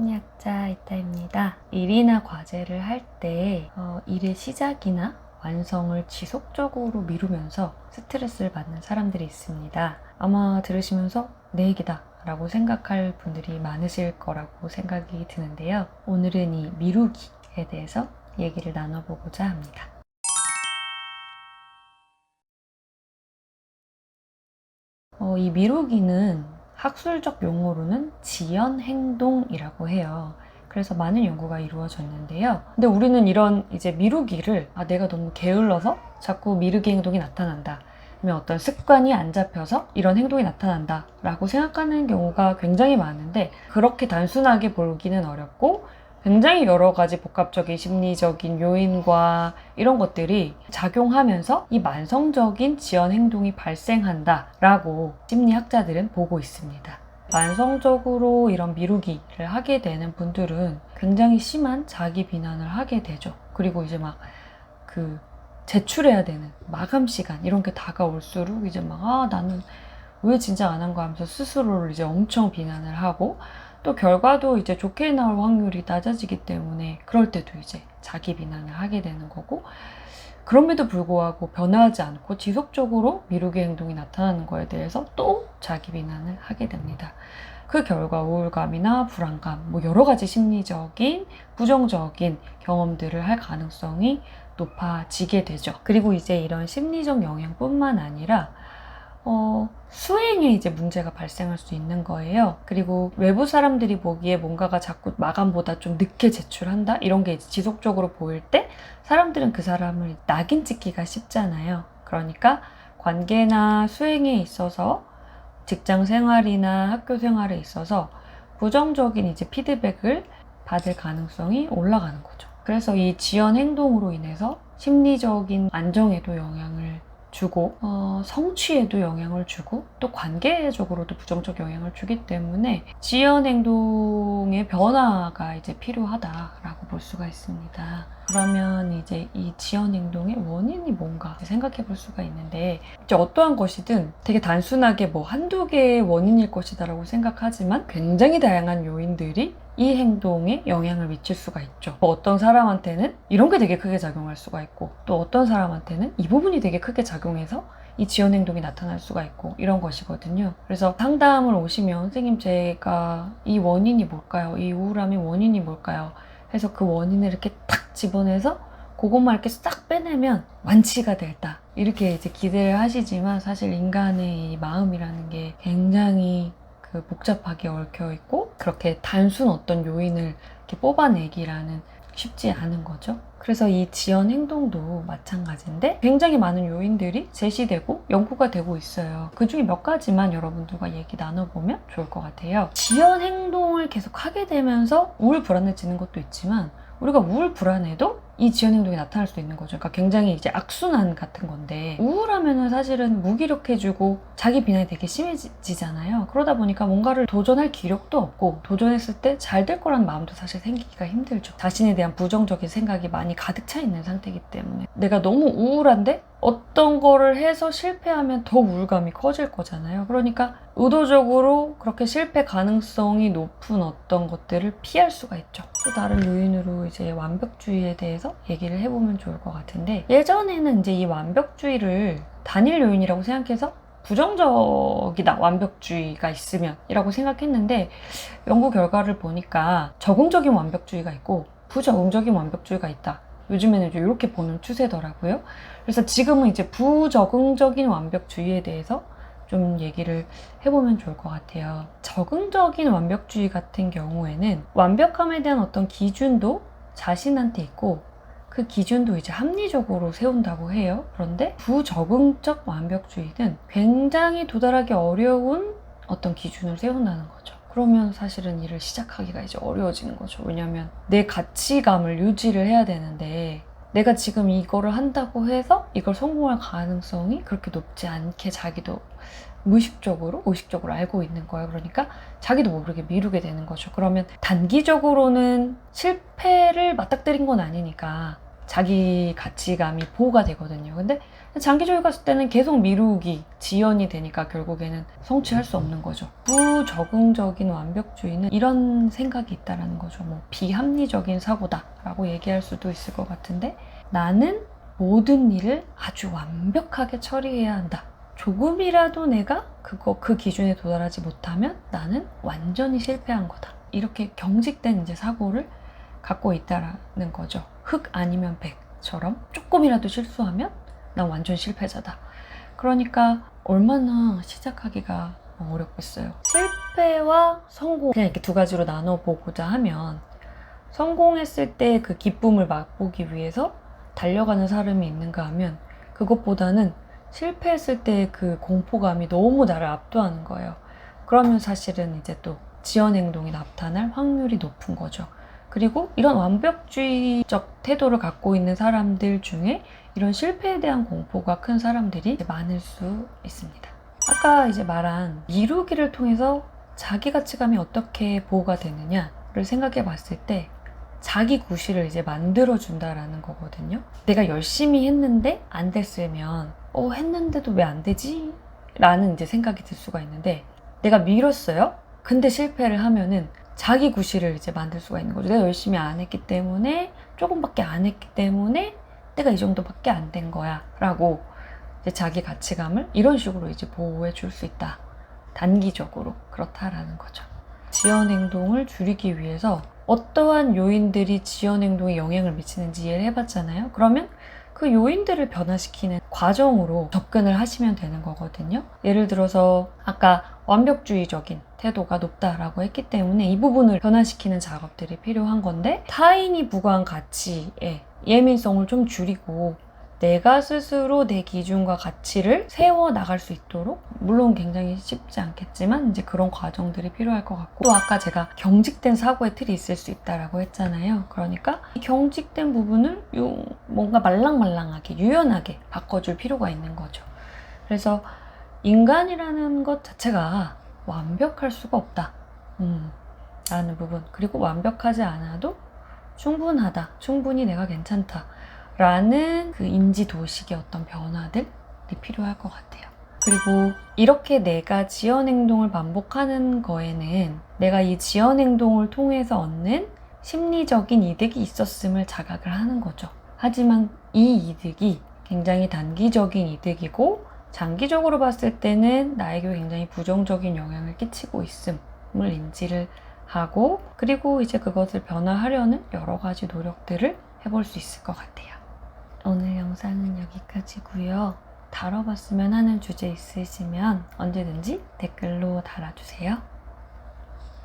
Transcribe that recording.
심리학자 이타입니다. 일이나 과제를 할때 어, 일의 시작이나 완성을 지속적으로 미루면서 스트레스를 받는 사람들이 있습니다. 아마 들으시면서 내 얘기다 라고 생각할 분들이 많으실 거라고 생각이 드는데요. 오늘은 이 미루기에 대해서 얘기를 나눠보고자 합니다. 어, 이 미루기는 학술적 용어로는 지연 행동이라고 해요. 그래서 많은 연구가 이루어졌는데요. 근데 우리는 이런 이제 미루기를 아, 내가 너무 게을러서 자꾸 미루기 행동이 나타난다. 아니면 어떤 습관이 안 잡혀서 이런 행동이 나타난다. 라고 생각하는 경우가 굉장히 많은데 그렇게 단순하게 보기는 어렵고 굉장히 여러 가지 복합적인 심리적인 요인과 이런 것들이 작용하면서 이 만성적인 지연 행동이 발생한다라고 심리학자들은 보고 있습니다. 만성적으로 이런 미루기를 하게 되는 분들은 굉장히 심한 자기 비난을 하게 되죠. 그리고 이제 막 그 제출해야 되는 마감 시간 이런 게 다가올수록 이제 막 아 나는 왜 진짜 안 한 거 하면서 스스로를 이제 엄청 비난을 하고 또 결과도 이제 좋게 나올 확률이 낮아지기 때문에 그럴 때도 이제 자기 비난을 하게 되는 거고 그럼에도 불구하고 변하지 않고 지속적으로 미루기 행동이 나타나는 거에 대해서 또 자기 비난을 하게 됩니다. 그 결과 우울감이나 불안감, 뭐 여러 가지 심리적인 부정적인 경험들을 할 가능성이 높아지게 되죠. 그리고 이제 이런 심리적 영향뿐만 아니라 어, 수행에 이제 문제가 발생할 수 있는 거예요. 그리고 외부 사람들이 보기에 뭔가가 자꾸 마감보다 좀 늦게 제출한다? 이런 게 지속적으로 보일 때 사람들은 그 사람을 낙인 찍기가 쉽잖아요. 그러니까 관계나 수행에 있어서 직장 생활이나 학교 생활에 있어서 부정적인 이제 피드백을 받을 가능성이 올라가는 거죠. 그래서 이 지연 행동으로 인해서 심리적인 안정에도 영향을 주고 어, 성취에도 영향을 주고 또 관계적으로도 부정적 영향을 주기 때문에 지연 행동 의 변화가 이제 필요하다라고 볼 수가 있습니다. 그러면 이제 이 지연 행동의 원인이 뭔가 생각해 볼 수가 있는데 이제 어떠한 것이든 되게 단순하게 뭐 한두 개의 원인일 것이다라고 생각하지만 굉장히 다양한 요인들이 이 행동에 영향을 미칠 수가 있죠. 뭐 어떤 사람한테는 이런 게 되게 크게 작용할 수가 있고 또 어떤 사람한테는 이 부분이 되게 크게 작용해서 이 지연 행동이 나타날 수가 있고 이런 것이거든요. 그래서 상담을 오시면 선생님 제가 이 원인이 뭘까요? 이 우울함의 원인이 뭘까요? 해서 그 원인을 이렇게 탁 집어내서 그것만 이렇게 싹 빼내면 완치가 됐다. 이렇게 이제 기대를 하시지만 사실 인간의 이 마음이라는 게 굉장히 그 복잡하게 얽혀 있고 그렇게 단순 어떤 요인을 이렇게 뽑아내기라는 쉽지 않은 거죠. 그래서 이 지연 행동도 마찬가지인데 굉장히 많은 요인들이 제시되고 연구가 되고 있어요. 그 중에 몇 가지만 여러분들과 얘기 나눠보면 좋을 것 같아요. 지연 행동을 계속 하게 되면서 우울 불안해지는 것도 있지만 우리가 우울 불안해도 이 지연 행동이 나타날 수 있는 거죠. 그러니까 굉장히 이제 악순환 같은 건데 우울하면은 사실은 무기력해지고 자기 비난이 되게 심해지잖아요. 그러다 보니까 뭔가를 도전할 기력도 없고 도전했을 때 잘 될 거라는 마음도 사실 생기기가 힘들죠. 자신에 대한 부정적인 생각이 많이 가득 차 있는 상태이기 때문에 내가 너무 우울한데 어떤 거를 해서 실패하면 더 우울감이 커질 거잖아요. 그러니까 의도적으로 그렇게 실패 가능성이 높은 어떤 것들을 피할 수가 있죠. 또 다른 요인으로 이제 완벽주의에 대해서 얘기를 해보면 좋을 것 같은데 예전에는 이제 이 완벽주의를 단일 요인이라고 생각해서 부정적이다 완벽주의가 있으면 이라고 생각했는데 연구 결과를 보니까 적응적인 완벽주의가 있고 부적응적인 완벽주의가 있다 요즘에는 이렇게 보는 추세더라고요 그래서 지금은 이제 부적응적인 완벽주의에 대해서 좀 얘기를 해보면 좋을 것 같아요 적응적인 완벽주의 같은 경우에는 완벽함에 대한 어떤 기준도 자신한테 있고 그 기준도 이제 합리적으로 세운다고 해요. 그런데 부적응적 완벽주의는 굉장히 도달하기 어려운 어떤 기준을 세운다는 거죠. 그러면 사실은 일을 시작하기가 이제 어려워지는 거죠. 왜냐하면 내 가치감을 유지를 해야 되는데 내가 지금 이거를 한다고 해서 이걸 성공할 가능성이 그렇게 높지 않게 자기도 무의식적으로 의식적으로 알고 있는 거예요. 그러니까 자기도 모르게 미루게 되는 거죠. 그러면 단기적으로는 실패를 맞닥뜨린 건 아니니까 자기 가치감이 보호가 되거든요. 근데 장기적으로 갔을 때는 계속 미루기, 지연이 되니까 결국에는 성취할 수 없는 거죠. 부적응적인 완벽주의는 이런 생각이 있다라는 거죠. 뭐 비합리적인 사고다라고 얘기할 수도 있을 것 같은데 나는 모든 일을 아주 완벽하게 처리해야 한다. 조금이라도 내가 그거 그 기준에 도달하지 못하면 나는 완전히 실패한 거다. 이렇게 경직된 이제 사고를 갖고 있다라는 거죠. 흑 아니면 백처럼 조금이라도 실수하면 난 완전 실패자다. 그러니까 얼마나 시작하기가 어렵겠어요. 실패와 성공 그냥 이렇게 두 가지로 나눠 보고자 하면 성공했을 때 그 기쁨을 맛보기 위해서 달려가는 사람이 있는가 하면 그것보다는 실패했을 때 그 공포감이 너무 나를 압도하는 거예요. 그러면 사실은 이제 또 지연 행동이 나타날 확률이 높은 거죠. 그리고 이런 완벽주의적 태도를 갖고 있는 사람들 중에 이런 실패에 대한 공포가 큰 사람들이 많을 수 있습니다. 아까 이제 말한 미루기를 통해서 자기 가치감이 어떻게 보호가 되느냐를 생각해 봤을 때 자기 구실을 이제 만들어 준다라는 거거든요. 내가 열심히 했는데 안 됐으면 어 했는데도 왜 안 되지? 라는 이제 생각이 들 수가 있는데 내가 밀었어요. 근데 실패를 하면은 자기 구실을 이제 만들 수가 있는 거죠. 내가 열심히 안 했기 때문에 조금밖에 안 했기 때문에 내가 이 정도밖에 안 된 거야. 라고 이제 자기 가치감을 이런 식으로 이제 보호해 줄 수 있다. 단기적으로 그렇다라는 거죠. 지연 행동을 줄이기 위해서 어떠한 요인들이 지연 행동에 영향을 미치는지 이해를 해봤잖아요. 그러면 그 요인들을 변화시키는 과정으로 접근을 하시면 되는 거거든요. 예를 들어서 아까 완벽주의적인 태도가 높다라고 했기 때문에 이 부분을 변화시키는 작업들이 필요한 건데 타인이 부과한 가치에 예민성을 좀 줄이고 내가 스스로 내 기준과 가치를 세워 나갈 수 있도록 물론 굉장히 쉽지 않겠지만 이제 그런 과정들이 필요할 것 같고 또 아까 제가 경직된 사고의 틀이 있을 수 있다라고 했잖아요. 그러니까 이 경직된 부분을 요 뭔가 말랑말랑하게 유연하게 바꿔줄 필요가 있는 거죠. 그래서 인간이라는 것 자체가 완벽할 수가 없다. 음, 라는 부분. 그리고 완벽하지 않아도 충분하다. 충분히 내가 괜찮다. 라는 그 인지 도식의 어떤 변화들이 필요할 것 같아요. 그리고 이렇게 내가 지연 행동을 반복하는 거에는 내가 이 지연 행동을 통해서 얻는 심리적인 이득이 있었음을 자각을 하는 거죠. 하지만 이 이득이 굉장히 단기적인 이득이고 장기적으로 봤을 때는 나에게 굉장히 부정적인 영향을 끼치고 있음을 인지를 하고 그리고 이제 그것을 변화하려는 여러 가지 노력들을 해볼 수 있을 것 같아요. 오늘 영상은 여기까지고요. 다뤄봤으면 하는 주제 있으시면 언제든지 댓글로 달아주세요.